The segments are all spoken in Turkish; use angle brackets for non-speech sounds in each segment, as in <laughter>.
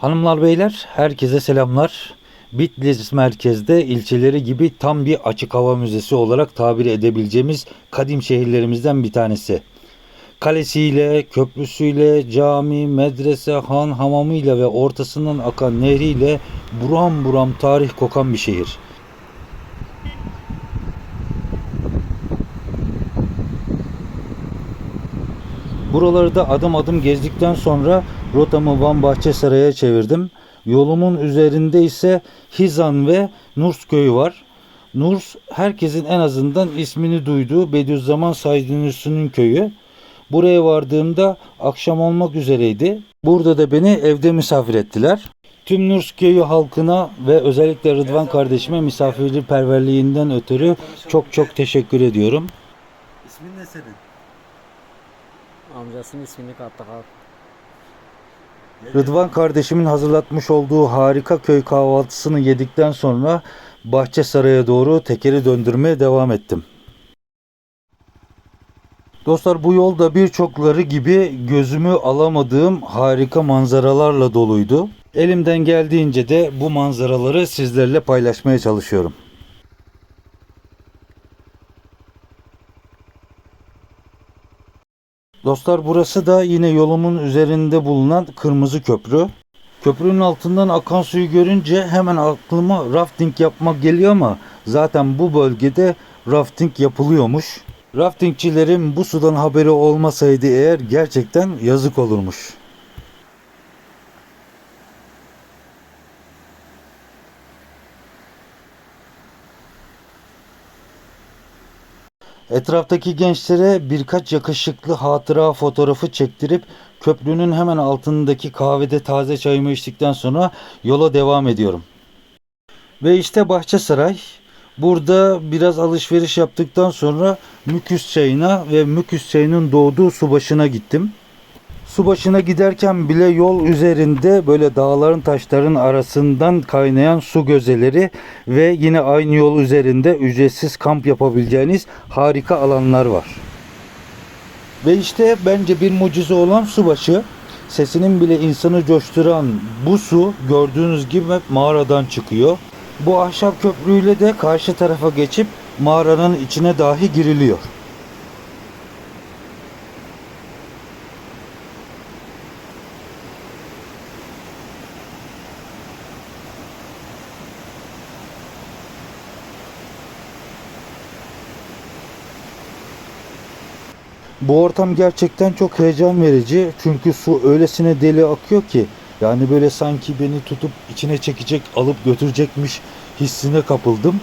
Hanımlar beyler herkese selamlar. Bitlis merkezde ilçeleri gibi tam bir açık hava müzesi olarak tabir edebileceğimiz kadim şehirlerimizden bir tanesi. Kalesiyle, köprüsüyle, cami, medrese, han, hamamıyla ve ortasından akan nehriyle buram buram tarih kokan bir şehir. Buraları da adım adım gezdikten sonra rotamı Van Bahçesaray'a çevirdim. Yolumun üzerinde ise Hizan ve Nurs köyü var. Nurs herkesin en azından ismini duyduğu Bediüzzaman Said Nursi'nin köyü. Buraya vardığımda akşam olmak üzereydi. Burada da beni evde misafir ettiler. Tüm Nurs köyü halkına ve özellikle Rıdvan kardeşime misafirperverliğinden ötürü çok çok teşekkür ediyorum. İsmin ne senin? Amcasının ismini kattık abi. Rıdvan kardeşimin hazırlatmış olduğu harika köy kahvaltısını yedikten sonra Bahçesaray'a doğru tekeri döndürmeye devam ettim. Dostlar bu yolda birçokları gibi gözümü alamadığım harika manzaralarla doluydu. Elimden geldiğince de bu manzaraları sizlerle paylaşmaya çalışıyorum. Dostlar burası da yine yolumun üzerinde bulunan kırmızı köprü. Köprünün altından akan suyu görünce hemen aklıma rafting yapmak geliyor ama zaten bu bölgede rafting yapılıyormuş. Raftingçilerin bu sudan haberi olmasaydı eğer gerçekten yazık olurmuş. Etraftaki gençlere birkaç yakışıklı hatıra fotoğrafı çektirip köprünün hemen altındaki kahvede taze çayımı içtikten sonra yola devam ediyorum. Ve işte Bahçesaray. Burada biraz alışveriş yaptıktan sonra Müküs çayına ve Müküs çayının doğduğu su başına gittim. Su başına giderken bile yol üzerinde böyle dağların taşların arasından kaynayan su gözeleri ve yine aynı yol üzerinde ücretsiz kamp yapabileceğiniz harika alanlar var. Ve işte bence bir mucize olan subaşı. Sesinin bile insanı coşturan bu su gördüğünüz gibi hep mağaradan çıkıyor. Bu ahşap köprüyle de karşı tarafa geçip mağaranın içine dahi giriliyor. Bu ortam gerçekten çok heyecan verici. Çünkü su öylesine deli akıyor ki yani böyle sanki beni tutup içine çekecek, alıp götürecekmiş hissine kapıldım.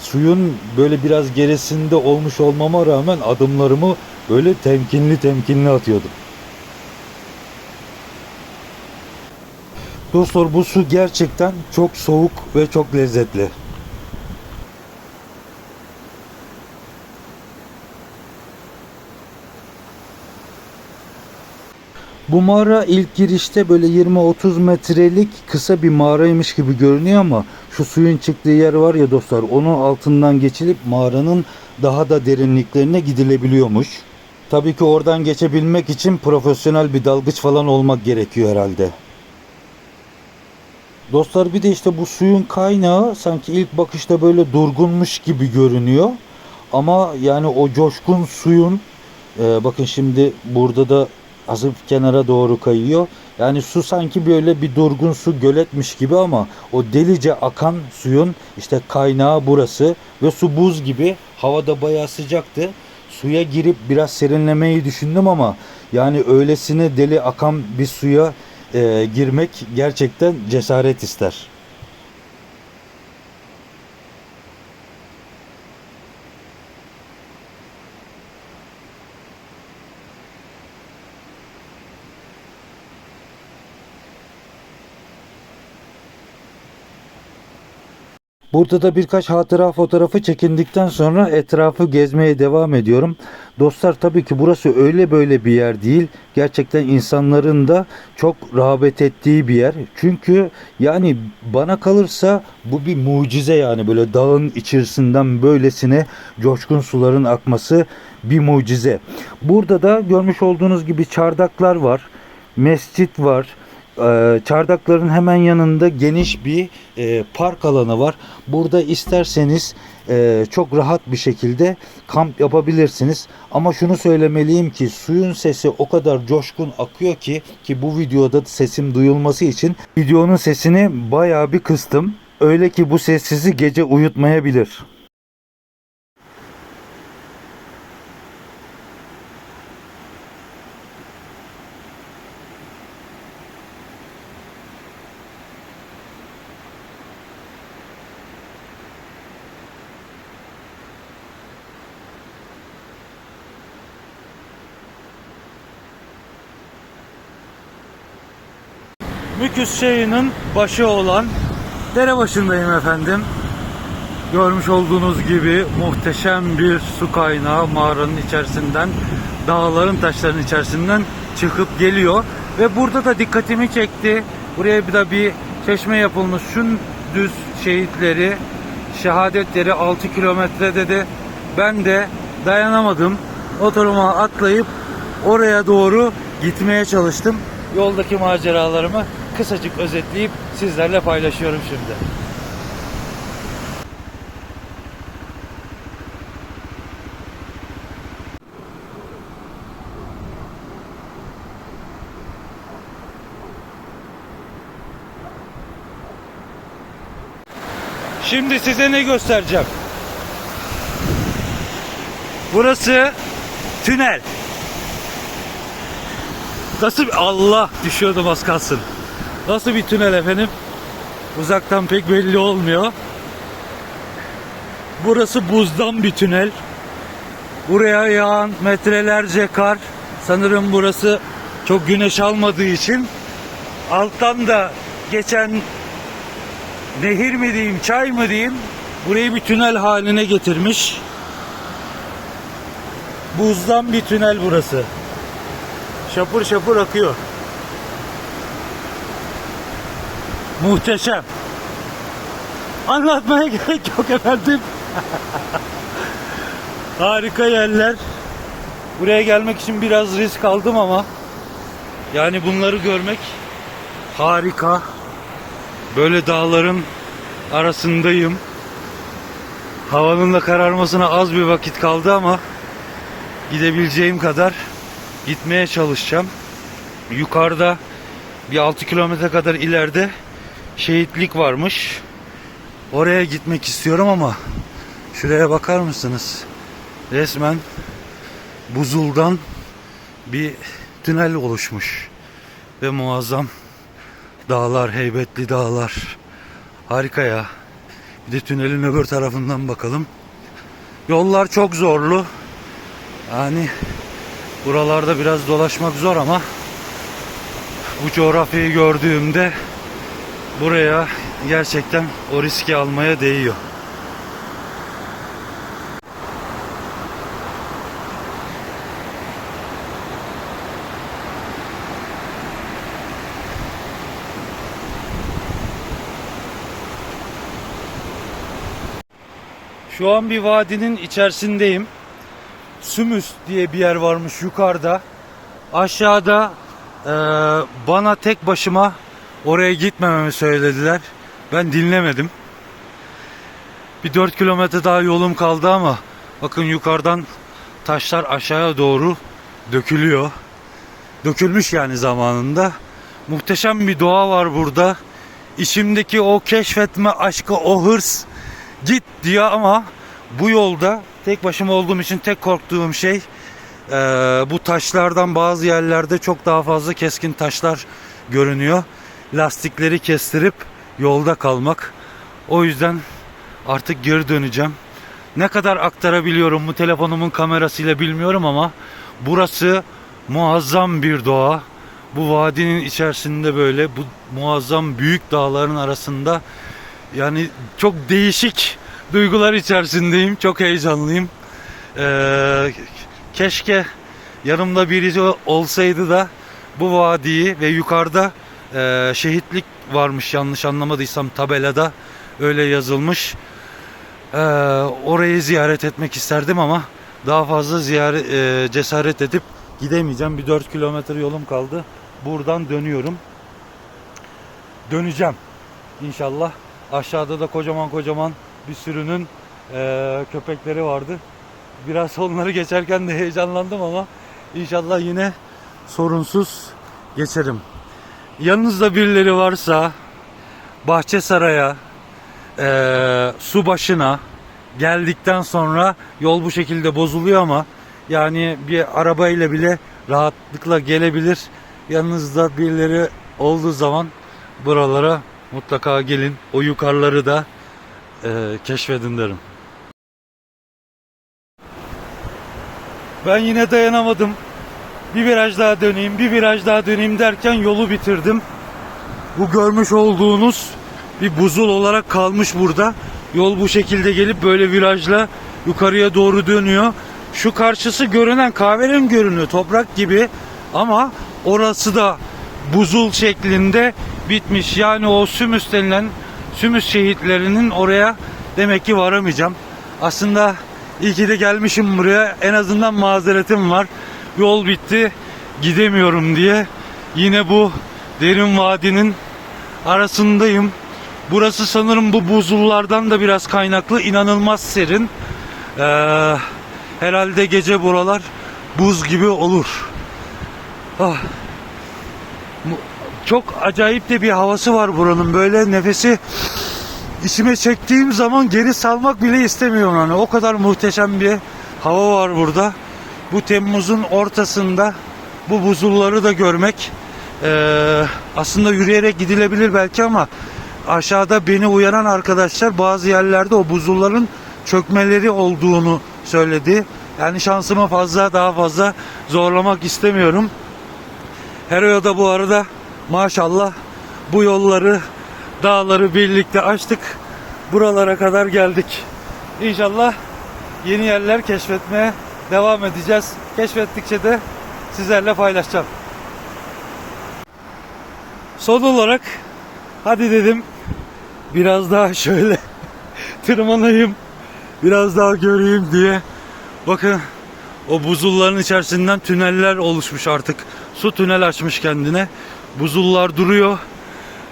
Suyun böyle biraz gerisinde olmuş olmama rağmen adımlarımı böyle temkinli temkinli atıyordum. Dostlar bu su gerçekten çok soğuk ve çok lezzetli. Bu mağara ilk girişte böyle 20-30 metrelik kısa bir mağaraymış gibi görünüyor ama şu suyun çıktığı yer var ya dostlar onun altından geçilip mağaranın daha da derinliklerine gidilebiliyormuş. Tabii ki oradan geçebilmek için profesyonel bir dalgıç falan olmak gerekiyor herhalde. Dostlar bir de işte bu suyun kaynağı sanki ilk bakışta böyle durgunmuş gibi görünüyor. Ama yani o coşkun suyun e, bakın şimdi burada da hafif kenara doğru kayıyor. Yani su sanki böyle bir durgun su göletmiş gibi ama o delice akan suyun işte kaynağı burası ve su buz gibi havada bayağı sıcaktı. Suya girip biraz serinlemeyi düşündüm ama yani öylesine deli akan bir suya e, girmek gerçekten cesaret ister. Burada da birkaç hatıra fotoğrafı çekindikten sonra etrafı gezmeye devam ediyorum. Dostlar tabii ki burası öyle böyle bir yer değil. Gerçekten insanların da çok rağbet ettiği bir yer. Çünkü yani bana kalırsa bu bir mucize yani böyle dağın içerisinden böylesine coşkun suların akması bir mucize. Burada da görmüş olduğunuz gibi çardaklar var. Mescit var. Ee, çardakların hemen yanında geniş bir e, park alanı var. Burada isterseniz e, çok rahat bir şekilde kamp yapabilirsiniz. Ama şunu söylemeliyim ki suyun sesi o kadar coşkun akıyor ki ki bu videoda sesim duyulması için videonun sesini bayağı bir kıstım. Öyle ki bu ses sizi gece uyutmayabilir. Müküs çayının başı olan dere başındayım efendim. Görmüş olduğunuz gibi muhteşem bir su kaynağı mağaranın içerisinden, dağların taşların içerisinden çıkıp geliyor. Ve burada da dikkatimi çekti. Buraya bir de bir çeşme yapılmış. Şun düz şehitleri, şehadetleri 6 kilometre dedi. Ben de dayanamadım. Oturuma atlayıp oraya doğru gitmeye çalıştım. Yoldaki maceralarımı kısacık özetleyip sizlerle paylaşıyorum şimdi. Şimdi size ne göstereceğim? Burası tünel. Nasıl bir... Allah düşüyordum az kalsın. Nasıl bir tünel efendim? Uzaktan pek belli olmuyor. Burası buzdan bir tünel. Buraya yağan metrelerce kar. Sanırım burası çok güneş almadığı için alttan da geçen nehir mi diyeyim, çay mı diyeyim burayı bir tünel haline getirmiş. Buzdan bir tünel burası. Şapur şapur akıyor. Muhteşem. Anlatmaya <laughs> gerek yok efendim. <laughs> Harika yerler. Buraya gelmek için biraz risk aldım ama yani bunları görmek harika. Böyle dağların arasındayım. Havanın da kararmasına az bir vakit kaldı ama gidebileceğim kadar gitmeye çalışacağım. Yukarıda bir 6 kilometre kadar ileride şehitlik varmış. Oraya gitmek istiyorum ama şuraya bakar mısınız? Resmen buzuldan bir tünel oluşmuş. Ve muazzam dağlar, heybetli dağlar. Harika ya. Bir de tünelin öbür tarafından bakalım. Yollar çok zorlu. Yani buralarda biraz dolaşmak zor ama bu coğrafyayı gördüğümde buraya gerçekten o riski almaya değiyor. Şu an bir vadinin içerisindeyim. Sümüs diye bir yer varmış yukarıda. Aşağıda eee, bana tek başıma oraya gitmememi söylediler. Ben dinlemedim. Bir 4 kilometre daha yolum kaldı ama bakın yukarıdan taşlar aşağıya doğru dökülüyor. Dökülmüş yani zamanında. Muhteşem bir doğa var burada. İçimdeki o keşfetme aşkı, o hırs git diyor ama bu yolda tek başıma olduğum için tek korktuğum şey eee, bu taşlardan bazı yerlerde çok daha fazla keskin taşlar görünüyor. Lastikleri kestirip yolda kalmak. O yüzden artık geri döneceğim. Ne kadar aktarabiliyorum bu telefonumun kamerasıyla bilmiyorum ama burası muazzam bir doğa. Bu vadinin içerisinde böyle bu muazzam büyük dağların arasında yani çok değişik duygular içerisindeyim. Çok heyecanlıyım. Ee, keşke yanımda birisi olsaydı da bu vadiyi ve yukarıda e, şehitlik varmış yanlış anlamadıysam tabelada öyle yazılmış. Ee, orayı ziyaret etmek isterdim ama daha fazla ziyaret e, cesaret edip gidemeyeceğim. Bir 4 kilometre yolum kaldı. Buradan dönüyorum. döneceğim. İnşallah. Aşağıda da kocaman kocaman bir sürünün eee, köpekleri vardı. Biraz <laughs> onları geçerken de heyecanlandım ama inşallah yine sorunsuz geçerim. Yanınızda birileri varsa Bahçesaray'a eee su başına geldikten sonra yol bu şekilde bozuluyor ama yani bir arabayla bile rahatlıkla gelebilir. Yanınızda birileri olduğu zaman buralara mutlaka gelin. O yukarıları da eee, keşfedin derim. Ben yine dayanamadım. Bir viraj daha döneyim, bir viraj daha döneyim derken yolu bitirdim. Bu görmüş olduğunuz bir buzul olarak kalmış burada. Yol bu şekilde gelip böyle virajla yukarıya doğru dönüyor. Şu karşısı görünen kahverengi görünüyor toprak gibi ama orası da buzul şeklinde bitmiş. Yani o Sümüs denilen Sümüs şehitlerinin oraya demek ki varamayacağım. Aslında iyi ki de gelmişim buraya. En azından mazeretim var. Yol bitti. Gidemiyorum diye. Yine bu derin vadinin arasındayım. Burası sanırım bu buzullardan da biraz kaynaklı. inanılmaz serin. Ee, herhalde gece buralar buz gibi olur. Ah. Mu- Çok acayip de bir havası var buranın. Böyle nefesi içime çektiğim zaman geri salmak bile istemiyorum hani. O kadar muhteşem bir hava var burada. Bu Temmuz'un ortasında bu buzulları da görmek eee, aslında yürüyerek gidilebilir belki ama aşağıda beni uyaran arkadaşlar bazı yerlerde o buzulların çökmeleri olduğunu söyledi. Yani şansımı fazla daha fazla zorlamak istemiyorum. Heroya da bu arada maşallah bu yolları, dağları birlikte açtık. Buralara kadar geldik. İnşallah yeni yerler keşfetmeye devam edeceğiz. Keşfettikçe de sizlerle paylaşacağım. Son olarak hadi dedim biraz daha şöyle <laughs> tırmanayım. Biraz daha göreyim diye. Bakın o buzulların içerisinden tüneller oluşmuş artık. Su tünel açmış kendine. Buzullar duruyor.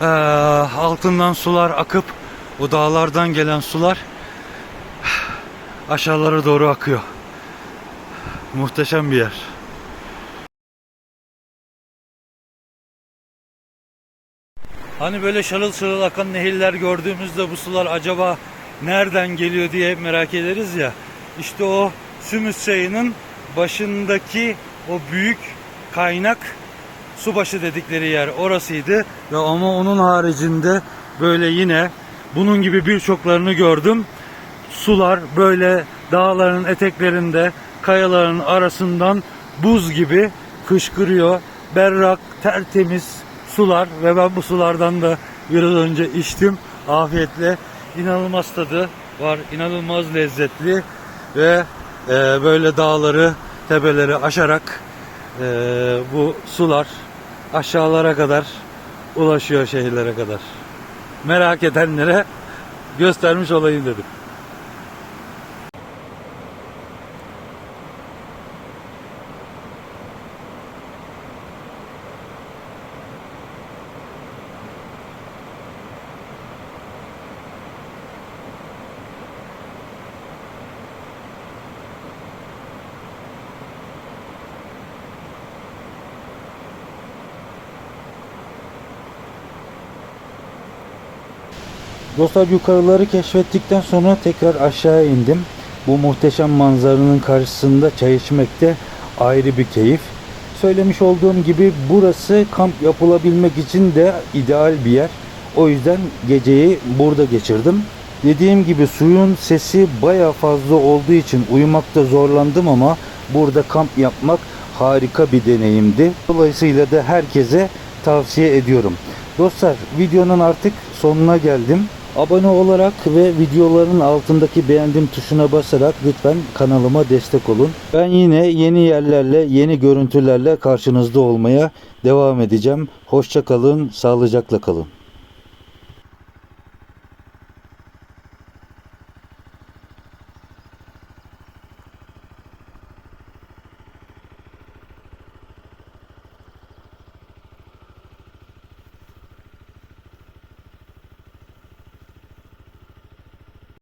Ee, altından sular akıp o dağlardan gelen sular aşağılara doğru akıyor. Muhteşem bir yer. Hani böyle şarıl şarıl akan nehirler gördüğümüzde bu sular acaba nereden geliyor diye merak ederiz ya. İşte o Sümüs çayının başındaki o büyük kaynak subaşı dedikleri yer orasıydı. Ve ama onun haricinde böyle yine bunun gibi birçoklarını gördüm. Sular böyle dağların eteklerinde kayaların arasından buz gibi fışkırıyor. Berrak, tertemiz sular ve ben bu sulardan da biraz önce içtim afiyetle. İnanılmaz tadı var, inanılmaz lezzetli ve e, böyle dağları, tepeleri aşarak e, bu sular aşağılara kadar ulaşıyor şehirlere kadar. Merak edenlere göstermiş olayım dedim. Dostlar yukarıları keşfettikten sonra tekrar aşağı indim. Bu muhteşem manzaranın karşısında çay içmekte ayrı bir keyif. Söylemiş olduğum gibi burası kamp yapılabilmek için de ideal bir yer. O yüzden geceyi burada geçirdim. Dediğim gibi suyun sesi baya fazla olduğu için uyumakta zorlandım ama burada kamp yapmak harika bir deneyimdi. Dolayısıyla da herkese tavsiye ediyorum. Dostlar videonun artık sonuna geldim. Abone olarak ve videoların altındaki beğendim tuşuna basarak lütfen kanalıma destek olun. Ben yine yeni yerlerle, yeni görüntülerle karşınızda olmaya devam edeceğim. Hoşça kalın, sağlıcakla kalın.